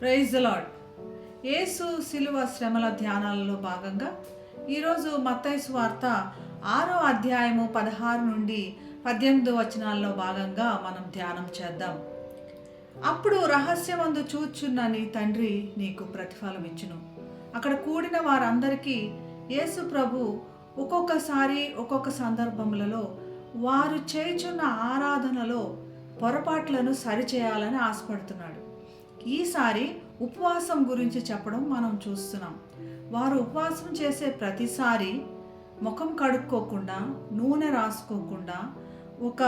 Praise lord యేసు శిలువ శ్రమల ధ్యానాలలో భాగంగా ఈరోజు మత్తైసు వార్త ఆరో అధ్యాయము పదహారు నుండి పద్దెనిమిది వచనాల్లో భాగంగా మనం ధ్యానం చేద్దాం. అప్పుడు రహస్యమందు చూచున్న నీ తండ్రి నీకు ప్రతిఫలం ఇచ్చును అక్కడ కూడిన వారందరికీ యేసు ప్రభు ఒక్కొక్కసారి ఒక్కొక్క సందర్భములలో వారు చేయుచున్న ఆరాధనలో పొరపాట్లను సరిచేయాలని ఆశపడుతున్నాడు. ఈసారి ఉపవాసం గురించి చెప్పడం మనం చూస్తున్నాం. వారు ఉపవాసం చేసే ప్రతిసారి ముఖం కడుక్కోకుండా నూనె రాసుకోకుండా ఒక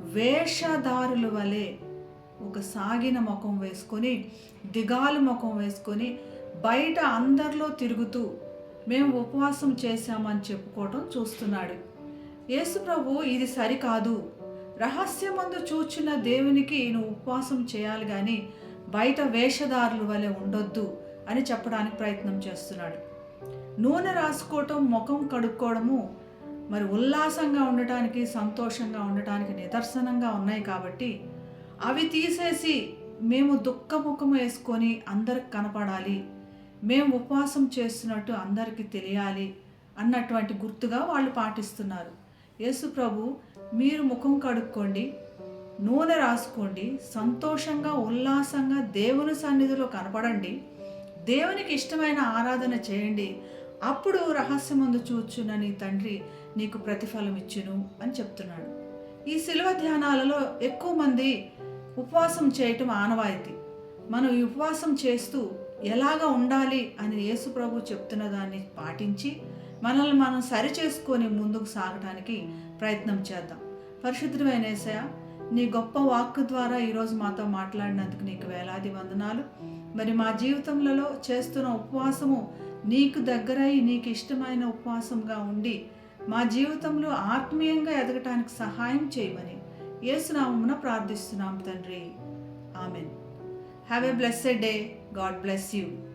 వేషధారుల వలె ఒక సాగిన ముఖం వేసుకొని దిగాలు ముఖం వేసుకొని బయట అందరిలో తిరుగుతూ మేము ఉపవాసం చేశామని చెప్పుకోవటం చూస్తున్నాడు. యేసుప్రభు ఇది సరికాదు. రహస్యమందు చూచిన దేవునికి నువ్వు ఉపవాసం చేయాలి కానీ బయట వేషధారుల వలె ఉండొద్దు అని చెప్పడానికి ప్రయత్నం చేస్తున్నాడు. నూనె రాసుకోవటం ముఖం కడుక్కోవడము మరి ఉల్లాసంగా ఉండటానికి సంతోషంగా ఉండటానికి నిదర్శనంగా ఉన్నాయి కాబట్టి అవి తీసేసి మేము దుఃఖముఖం వేసుకొని అందరికి కనపడాలి. మేము ఉపవాసం చేస్తున్నట్టు అందరికీ తెలియాలి అన్నటువంటి గుర్తుగా వాళ్ళు పాటిస్తున్నారు. యేసు ప్రభు మీరు ముఖం కడుక్కోండి నూనె రాసుకోండి సంతోషంగా ఉల్లాసంగా దేవుని సన్నిధిలో కనపడండి దేవునికి ఇష్టమైన ఆరాధన చేయండి అప్పుడు రహస్యమందు చూచున్న నీ తండ్రి నీకు ప్రతిఫలం ఇచ్చును అని చెప్తున్నాడు. ఈ శిలువ ధ్యానాలలో ఎక్కువ మంది ఉపవాసం చేయటం ఆనవాయితీ. మనం ఈ ఉపవాసం చేస్తూ ఎలాగ ఉండాలి అని యేసు ప్రభు చెప్తున్న దాన్ని పాటించి మనల్ని మనం సరి చేసుకొని ముందుకు సాగడానికి ప్రయత్నం చేద్దాం. పరిశుద్ధమైన ఏసయ నీ గొప్ప వాక్ ద్వారా ఈరోజు మాతో మాట్లాడినందుకు నీకు వేలాది వందనాలు. మరి మా జీవితంలో చేస్తున్న ఉపవాసము నీకు దగ్గరై నీకు ఇష్టమైన ఉపవాసంగా ఉండి మా జీవితంలో ఆత్మీయంగా ఎదగటానికి సహాయం చేయమని ఏసునామమున ప్రార్థిస్తున్నాం తండ్రి. Amen. Have a blessed day God bless you.